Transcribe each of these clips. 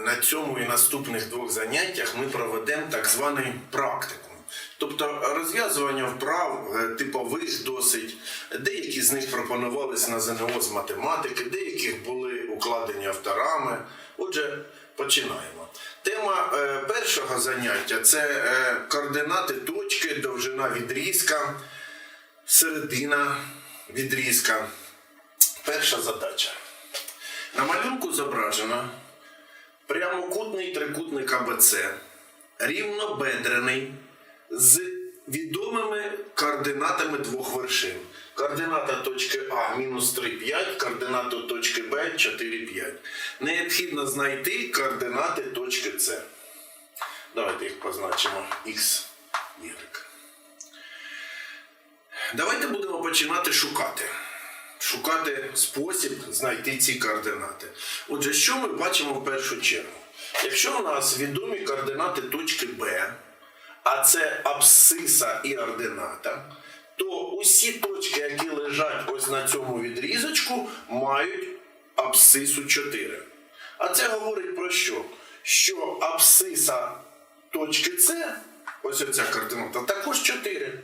на цьому і наступних двох заняттях ми проведемо так званий практикум. Тобто розв'язування вправ е, типових досить, деякі з них пропонувались на ЗНО з математики, деяких були укладені авторами. Отже, починаємо. Тема е, першого заняття це е, координати точки, довжина відрізка, середина відрізка. Перша задача. На малюнку зображено прямокутний трикутник АБЦ, рівнобедрений з відомими координатами двох вершин. Координата точки А мінус 3,5, координата точки Б 4,5. Необхідно знайти координати точки С. Давайте їх позначимо X, Y. Давайте будемо починати шукати. Шукати спосіб знайти ці координати. Отже, що ми бачимо в першу чергу? Якщо у нас відомі координати точки Б, а це абсциса і ордината, то усі точки, які лежать ось на цьому відрізочку, мають абсцису 4. А це говорить про що? Що абсциса точки С, ось оця координата, також 4.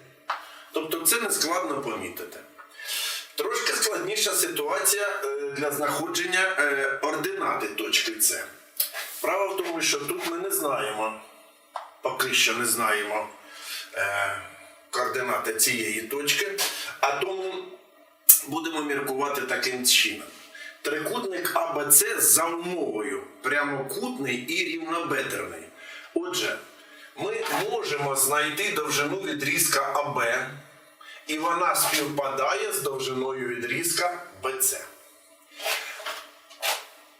Тобто це не складно помітити. Трошки складніша ситуація е, для знаходження е, ординати точки С. Справа в тому, що тут ми не знаємо, поки що не знаємо е, координати цієї точки, а тому будемо міркувати таким чином. Трикутник АБЦ за умовою прямокутний і рівнобедрений. Отже, ми можемо знайти довжину відрізка АБ, і вона співпадає з довжиною відрізка BC.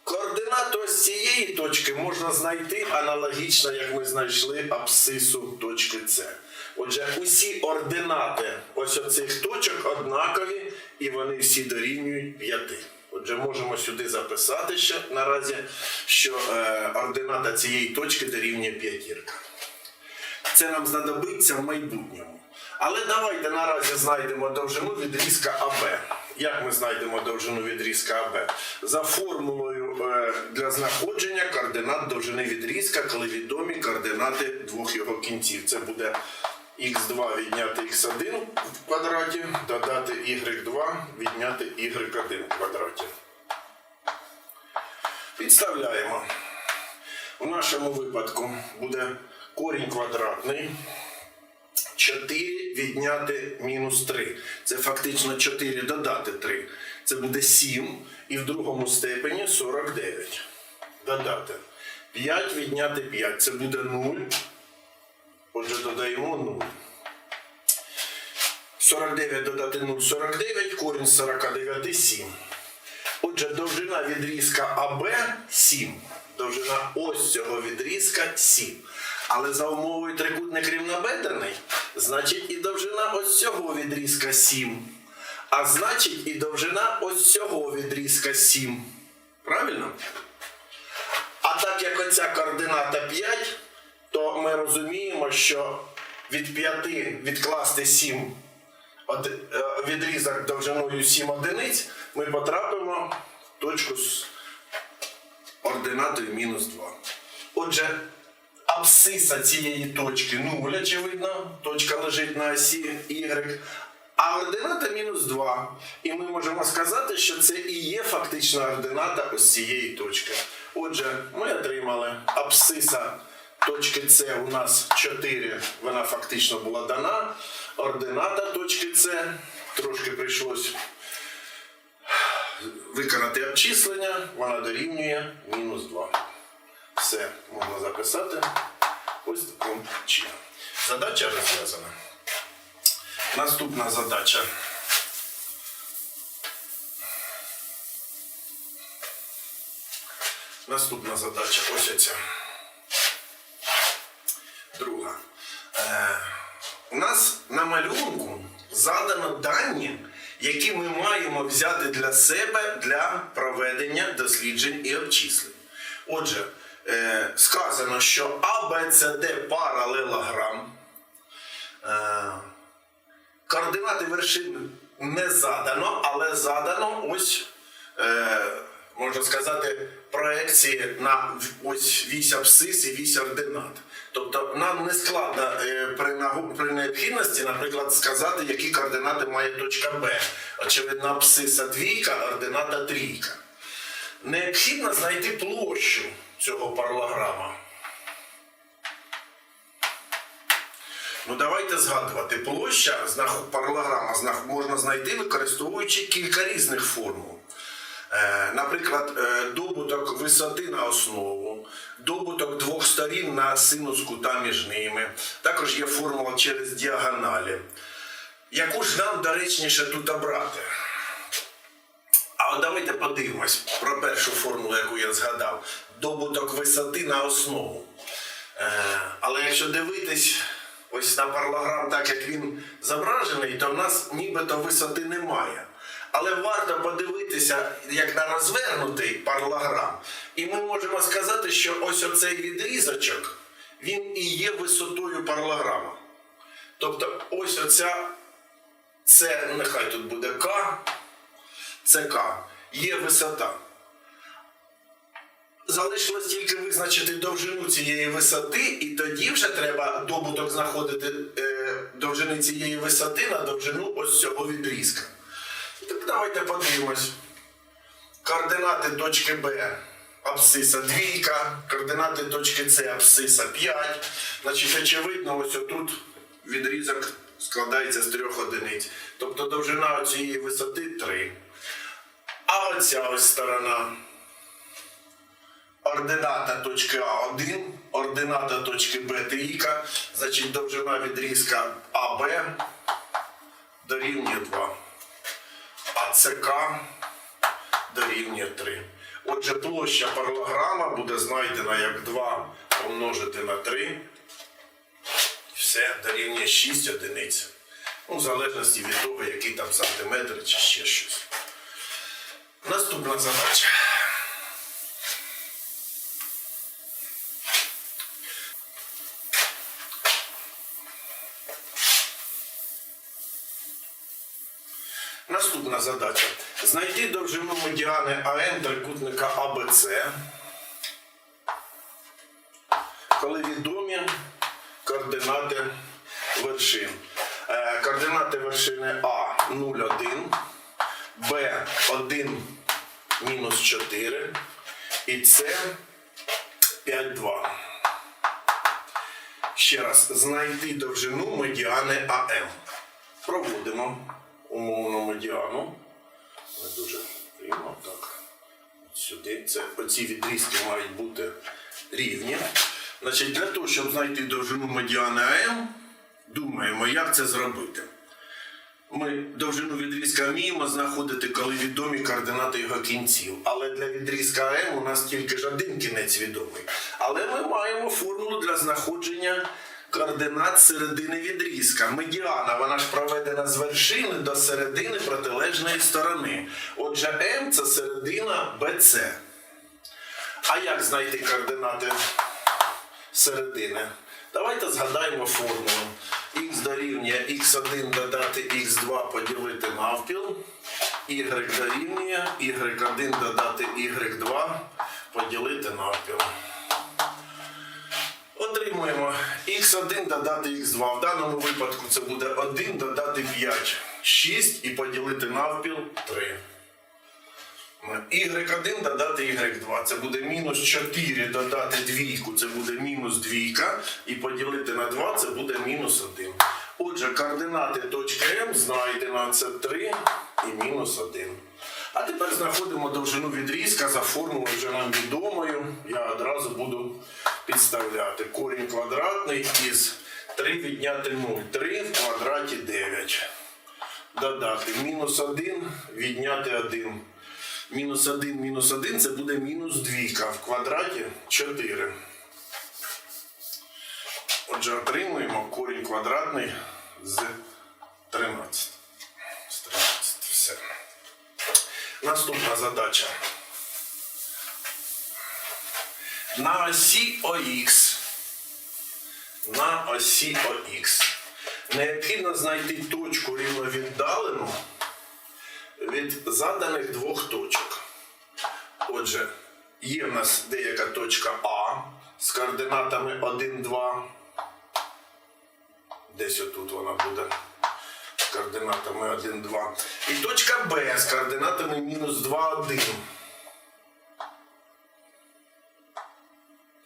Координату ось цієї точки можна знайти аналогічно, як ми знайшли абсцису точки С. Отже, усі ординати ось оцих точок однакові, і вони всі дорівнюють 5. Отже, можемо сюди записати ще наразі, що е, ордината цієї точки дорівнює п'ятірка. Це нам знадобиться в майбутньому. Але давайте наразі знайдемо довжину відрізка АБ. Як ми знайдемо довжину відрізка АБ? За формулою е, для знаходження координат довжини відрізка, коли відомі координати двох його кінців. Це буде х2 відняти х1 в квадраті, додати y2 відняти y1 в квадраті. Підставляємо. У нашому випадку буде корінь квадратний. 4 відняти мінус 3. Це фактично 4 додати 3. Це буде 7. І в другому степені 49. Додати. 5 відняти 5. Це буде 0. Отже, додаємо 0. 49 додати 0 49, корінь 49 7. Отже, довжина відрізка АБ 7. Довжина ось цього відрізка 7. Але за умовою трикутник рівнобедрений, значить і довжина ось цього відрізка 7. А значить і довжина ось цього відрізка 7. Правильно? А так як оця координата 5, то ми розуміємо, що від 5 відкласти 7 е, відрізок довжиною 7 одиниць, ми потрапимо в точку з ординатою мінус 2. Отже, абсциса цієї точки 0, очевидно, точка лежить на осі Y, а ордината мінус 2. І ми можемо сказати, що це і є фактична ордината ось цієї точки. Отже, ми отримали абсциса точки С у нас 4, вона фактично була дана. Ордината точки С трошки прийшлось виконати обчислення, вона дорівнює мінус 2. Все можна записати ось таким чином. Задача розв'язана. Наступна задача. Наступна задача ось ця. Друга. Е, у нас на малюнку задано дані, які ми маємо взяти для себе для проведення досліджень і обчислень. Отже, е, сказано, що ABCD паралелограм. Е, координати вершин не задано, але задано ось е, можна сказати, проекції на ось вісь абсцис і вісь ординат. Тобто нам не складно е, при, при необхідності, наприклад, сказати, які координати має точка Б. Очевидно, абсциса двійка, ордината трійка. Необхідно знайти площу цього паралограма. Ну давайте згадувати. Площа знах- можна знайти, використовуючи кілька різних формул. Е, Наприклад, е, добуток висоти на основу, добуток двох сторін на синус кута між ними. Також є формула через діагоналі. Яку ж нам доречніше тут обрати? Давайте подивимось про першу формулу, яку я згадав. Добуток висоти на основу. Е, але якщо дивитись ось на паралограм, так як він зображений, то в нас нібито висоти немає. Але варто подивитися як на розвернутий паралограм. І ми можемо сказати, що ось оцей відрізочок, він і є висотою паралограма. Тобто ось оця, це нехай тут буде К, це К, є висота. Залишилось тільки визначити довжину цієї висоти, і тоді вже треба добуток знаходити е, довжини цієї висоти на довжину ось цього відрізка. Так давайте подивимось. Координати точки Б абсциса двійка, координати точки С абсциса 5. Значить, очевидно, ось отут відрізок складається з трьох одиниць. Тобто довжина цієї висоти 3. А оця ось сторона ордината точки А1, ордината точки Б трійка, значить довжина відрізка АБ дорівнює 2. А ЦК дорівнює 3. Отже, площа паралограма буде знайдена як 2 помножити на 3. Все дорівнює 6 одиниць. Ну, в залежності від того, який там сантиметр чи ще щось. Наступна задача. Наступна задача. Знайти довжину медіани АН трикутника АБЦ, коли відомі координати вершин. Е, Координати вершини А 0,1, Б 1 мінус 4 і С 5,2. Ще раз, знайти довжину медіани АМ. Проводимо умовну медіану. Не дуже рівно так. Сюди. Це, оці відрізки мають бути рівні. Значить, для того, щоб знайти довжину медіани АМ, думаємо, як це зробити. Ми довжину відрізка вміємо знаходити, коли відомі координати його кінців. Але для відрізка АМ у нас тільки ж один кінець відомий. Але ми маємо формулу для знаходження координат середини відрізка. Медіана, вона ж проведена з вершини до середини протилежної сторони. Отже, М це середина БЦ. А як знайти координати середини? Давайте згадаємо формулу. Х дорівнює x1 додати x2 поділити навпіл. Y дорівнює y1 додати y2 поділити навпіл. Отримуємо x1 додати x2. В даному випадку це буде 1 додати 5, 6 і поділити навпіл 3. Y1 додати Y2. Це буде мінус 4 додати двійку, це буде мінус двійка. І поділити на 2 це буде мінус 1. Отже, координати точки М знайдено це 3 і мінус 1. А тепер знаходимо довжину відрізка за формулою вже нам відомою. Я одразу буду підставляти. Корінь квадратний із 3 відняти 0. 3 в квадраті 9. Додати мінус 1 відняти 1. Мінус 1, мінус 1 це буде мінус двійка в квадраті 4. Отже, отримуємо корінь квадратний з 13. З 13. Все. Наступна задача. На осі ОХ. На осі ОХ. Необхідно знайти точку рівновіддалену від заданих двох точок. Отже, є в нас деяка точка А з координатами 1, 2. Десь отут вона буде. З координатами 1, 2. І точка Б з координатами мінус 2, 1.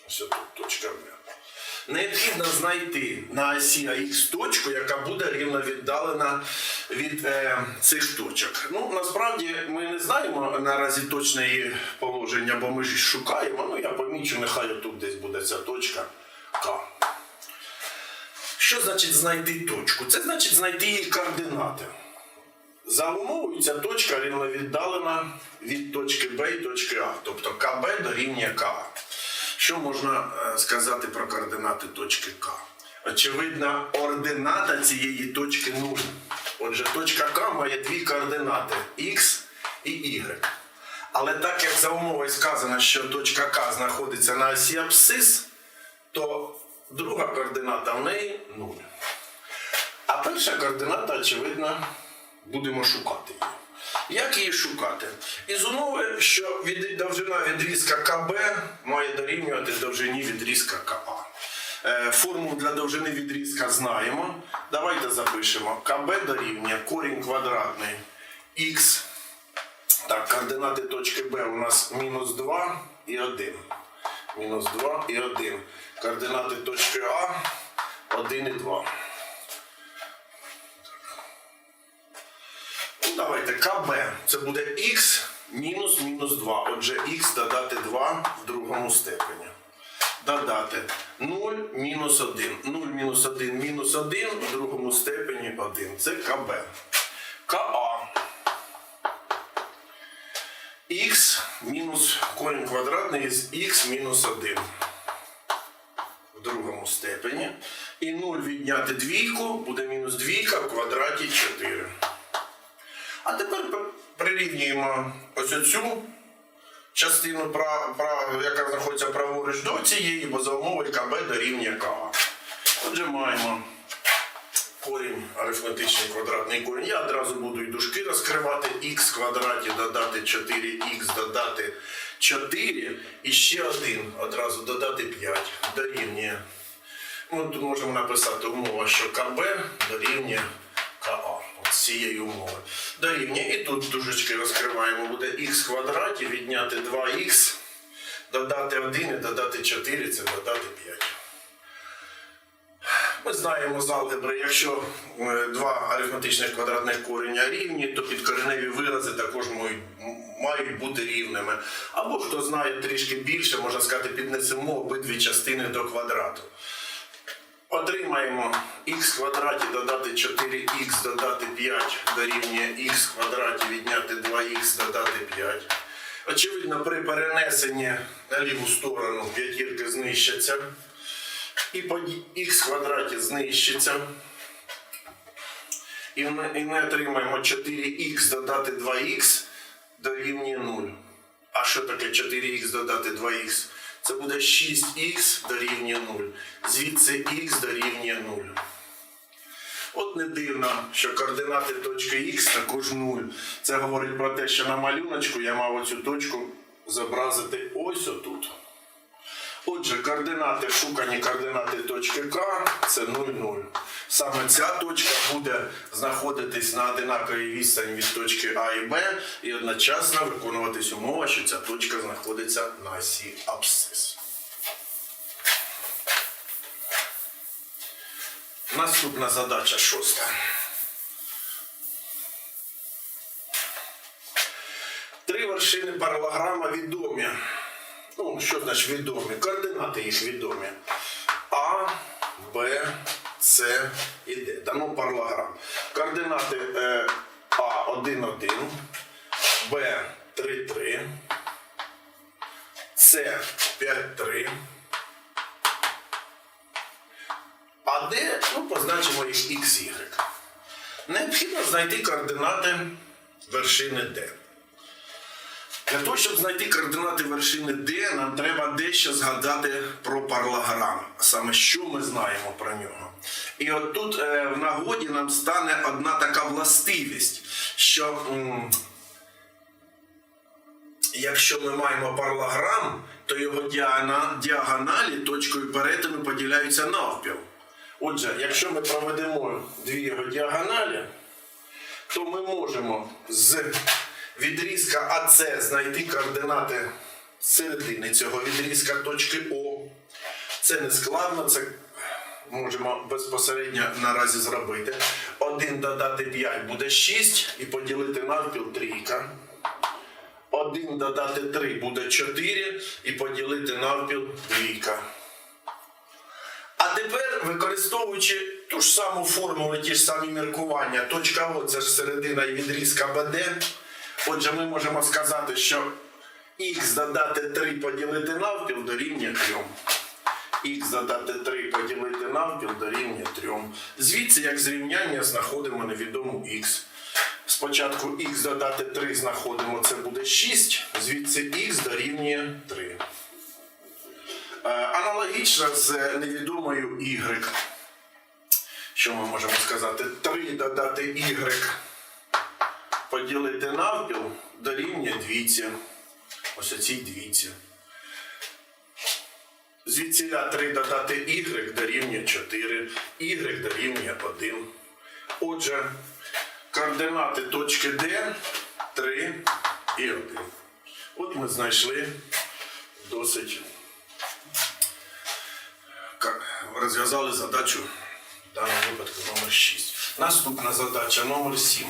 Ось тут точка Б. Необхідно знайти на осі АХ точку, яка буде рівно віддалена від е, цих точок. Ну, насправді ми не знаємо наразі точне її положення, бо ми ж шукаємо. Ну, я помічу, нехай тут десь буде ця точка К. Що значить знайти точку? Це значить знайти її координати. За умовою ця точка рівно віддалена від точки Б і точки А, тобто КБ дорівнює КА. Що можна е, сказати про координати точки К? Очевидно, ордината цієї точки 0. Отже, точка К має дві координати Х і Y. Але так як за умовою сказано, що точка К знаходиться на осі абсцис, то друга координата в неї 0. А перша координата, очевидно, будемо шукати її. Як її шукати? Із умови, що від, довжина відрізка КБ має дорівнювати довжині відрізка КА. Е, формулу для довжини відрізка знаємо. Давайте запишемо. КБ дорівнює корінь квадратний х. Так, координати точки Б у нас мінус 2 і 1. Мінус 2 і 1. Координати точки А 1 і 2. Ну, давайте КБ. Це буде х мінус мінус 2. Отже, х додати 2 в другому степені. Додати 0 мінус 1. 0 мінус 1 мінус 1 в другому степені 1. Це КБ. КА. х мінус корінь квадратний з х мінус 1 в другому степені. І 0 відняти двійку буде мінус двійка в квадраті 4. А тепер прирівнюємо ось цю частину, пра- пра- яка знаходиться праворуч до цієї, бо за умовою КБ дорівнює КА. Отже, маємо корінь, арифметичний квадратний корінь. Я одразу буду і дужки розкривати. х квадраті додати 4х додати 4 і ще один одразу додати 5 дорівнює. Ну, тут можемо написати умова, що КБ дорівнює цієї умови. Дорівнює. І тут дужечки розкриваємо. Буде х квадраті, відняти 2х, додати 1 і додати 4, це додати 5. Ми знаємо з алгебри, якщо е, два арифметичних квадратних кореня рівні, то підкореневі вирази також мають бути рівними. Або хто знає трішки більше, можна сказати, піднесемо обидві частини до квадрату. Отримаємо х квадраті додати 4х додати 5 дорівнює х квадраті відняти 2х додати 5. Очевидно, при перенесенні на ліву сторону п'ятірки знищаться. І по х квадраті знищиться. І ми, і ми отримаємо 4х додати 2х дорівнює 0. А що таке 4х додати 2х? Це буде 6х дорівнює 0. Звідси х дорівнює 0. От не дивно, що координати точки х також 0. Це говорить про те, що на малюночку я мав оцю точку зобразити ось отут. Отже, координати, шукані координати точки К це 0, 0. Саме ця точка буде знаходитись на одинаковій відстані від точки А і Б, і одночасно виконуватись умова, що ця точка знаходиться на осі абсцис. Наступна задача шоста. Три вершини паралограма відомі. Ну, що значить відомі? Координати їх відомі. А, Б, С і Д. Дамо паралограм. Координати е, А 1, 1, Б 3, 3, С 5, 3. А Д, ну, позначимо їх X, Y. Необхідно знайти координати вершини Д. Для того, щоб знайти координати вершини D, нам треба дещо згадати про паралограм. Саме що ми знаємо про нього. І от тут е, в нагоді нам стане одна така властивість, що якщо ми маємо паралограм, то його діагоналі точкою перетину поділяються навпіл. Отже, якщо ми проведемо дві його діагоналі, то ми можемо з відрізка АС знайти координати середини цього відрізка точки О. Це не складно, це можемо безпосередньо наразі зробити. 1 додати 5 буде 6 і поділити навпіл трійка. 1 додати 3 буде 4 і поділити навпіл двійка. А тепер, використовуючи ту ж саму формулу, ті ж самі міркування, точка О це ж середина і відрізка БД. Отже, ми можемо сказати, що х додати 3 поділити навпіл дорівнює 3. Х додати 3 поділити навпіл дорівнює 3. Звідси, як зрівняння, знаходимо невідому х. Спочатку х додати 3 знаходимо, це буде 6, звідси х дорівнює 3. Е, Аналогічно з невідомою y. Що ми можемо сказати? 3 додати y поділити навпіл дорівнює двійці. Ось оцій двійці. Звідсіля 3 додати y дорівнює 4, y дорівнює 1. Отже, координати точки D 3 і 1. От ми знайшли досить розв'язали задачу в даному випадку номер 6. Наступна задача номер 7.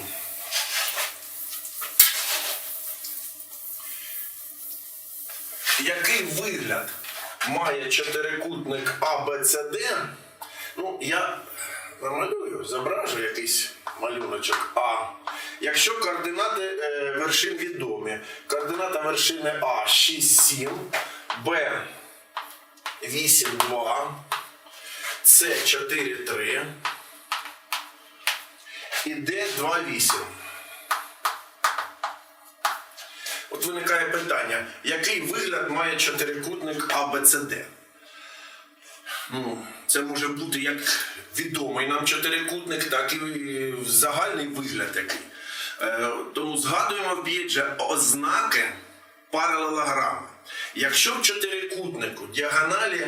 Який вигляд має чотирикутник ABCD? Ну, я намалюю, зображу якийсь малюночок А. Якщо координати е, вершин відомі, координата вершини А 6, 7, Б 8, 2, С 4, 3 і Д 2, 8. От виникає питання, який вигляд має чотирикутник ABCD? Ну, це може бути як відомий нам чотирикутник, так і загальний вигляд який. Е, тому згадуємо опять же ознаки паралелограми. Якщо в чотирикутнику діагоналі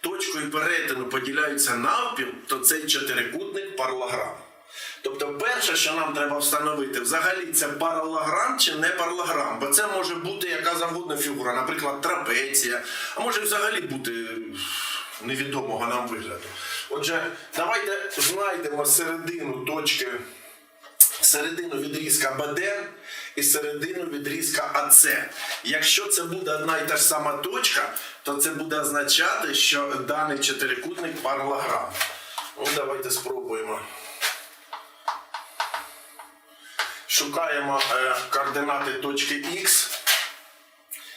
точкою перетину поділяються навпіл, то цей чотирикутник паралограм. Тобто, перше, що нам треба встановити, взагалі це паралограм чи не паралограм, бо це може бути яка завгодна фігура, наприклад, трапеція, а може взагалі бути невідомого нам вигляду. Отже, давайте знайдемо середину точки, середину відрізка БД і середину відрізка АЦ. Якщо це буде одна і та ж сама точка, то це буде означати, що даний чотирикутник паралограм. Ну, давайте спробуємо. Шукаємо е, координати точки Х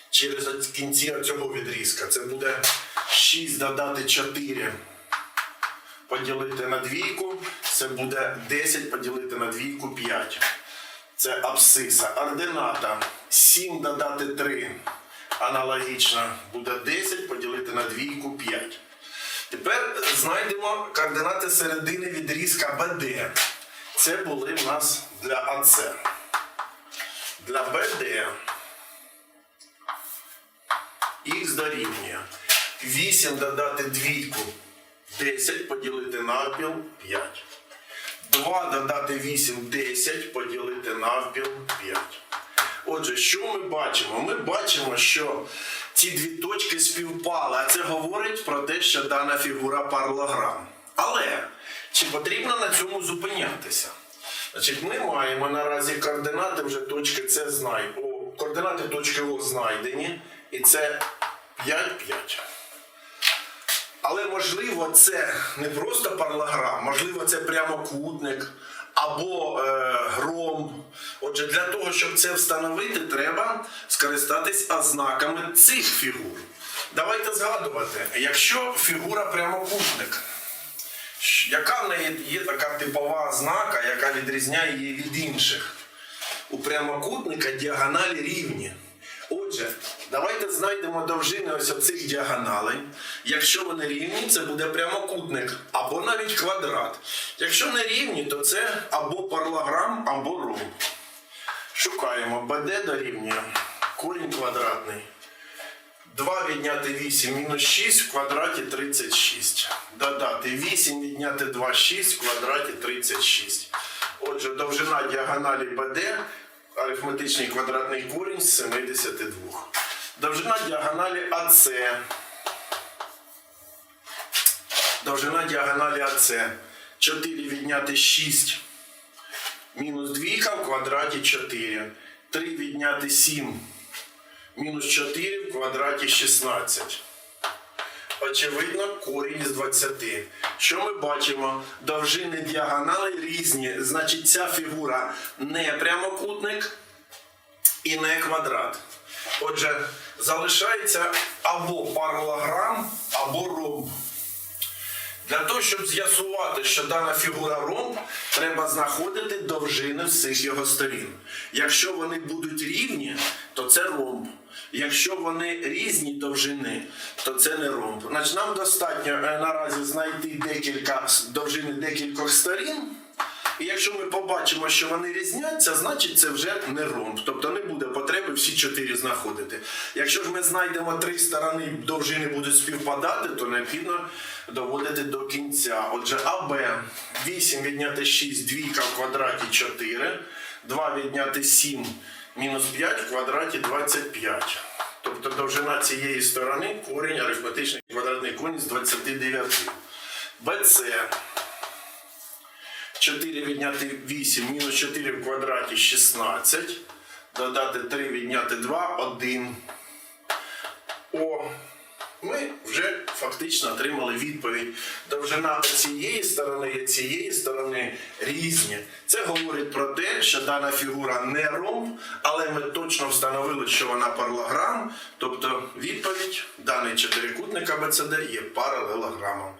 через кінці цього відрізка. Це буде 6 додати 4 поділити на двійку. Це буде 10 поділити на двійку 5. Це абсциса. Ордината 7 додати 3. Аналогічно буде 10 поділити на двійку 5. Тепер знайдемо координати середини відрізка БД. Це були в нас для АЦ. Для БД х дорівнює 8 додати двійку 10 поділити навпіл 5. 2 додати 8 10 поділити навпіл 5. Отже, що ми бачимо? Ми бачимо, що ці дві точки співпали, а це говорить про те, що дана фігура паралограм. Але чи потрібно на цьому зупинятися? Значить, ми маємо наразі координати вже точки С знай... О, координати точки О знайдені, і це 5, 5. Але можливо, це не просто паралограм, можливо, це прямокутник або е, гром. Отже, для того, щоб це встановити, треба скористатись ознаками цих фігур. Давайте згадувати, якщо фігура прямокутник, яка в неї є така типова ознака, яка відрізняє її від інших? У прямокутника діагоналі рівні. Отже, давайте знайдемо довжини ось цих діагоналей. Якщо вони рівні, це буде прямокутник або навіть квадрат. Якщо не рівні, то це або паралограм, або ромб. Шукаємо БД дорівнює корінь квадратний. 2 відняти 8 мінус 6 в квадраті 36. Додати 8 відняти 2 6 в квадраті 36. Отже, довжина діагоналі БД, арифметичний квадратний корінь з 72. Довжина діагоналі АЦ. Довжина діагоналі АЦ. 4 відняти 6 мінус 2 в квадраті 4. 3 відняти 7 мінус 4 в квадраті 16. Очевидно, корінь з 20. Що ми бачимо? Довжини діагонали різні. Значить, ця фігура не прямокутник і не квадрат. Отже, залишається або паралограм, або ромб. Для того, щоб з'ясувати, що дана фігура ромб, треба знаходити довжини всіх його сторін. Якщо вони будуть рівні, то це ромб. Якщо вони різні довжини, то це не ромб. Значить, нам достатньо е, наразі знайти декілька довжини декількох сторін. І якщо ми побачимо, що вони різняться, значить це вже не ромб. Тобто не буде потреби всі чотири знаходити. Якщо ж ми знайдемо три сторони, довжини будуть співпадати, то необхідно доводити до кінця. Отже, АБ 8 відняти 6, двійка в квадраті 4, 2 відняти 7, мінус 5 в квадраті 25. Тобто довжина цієї сторони корінь арифметичний квадратний корінь з 29. БЦ 4 відняти 8, мінус 4 в квадраті 16. Додати 3 відняти 2, 1. О, ми вже фактично отримали відповідь. Довжина цієї сторони і цієї сторони різні. Це говорить про те, що дана фігура не ромб, але ми точно встановили, що вона паралограм. Тобто відповідь даний чотирикутник АБЦД є паралелограмом.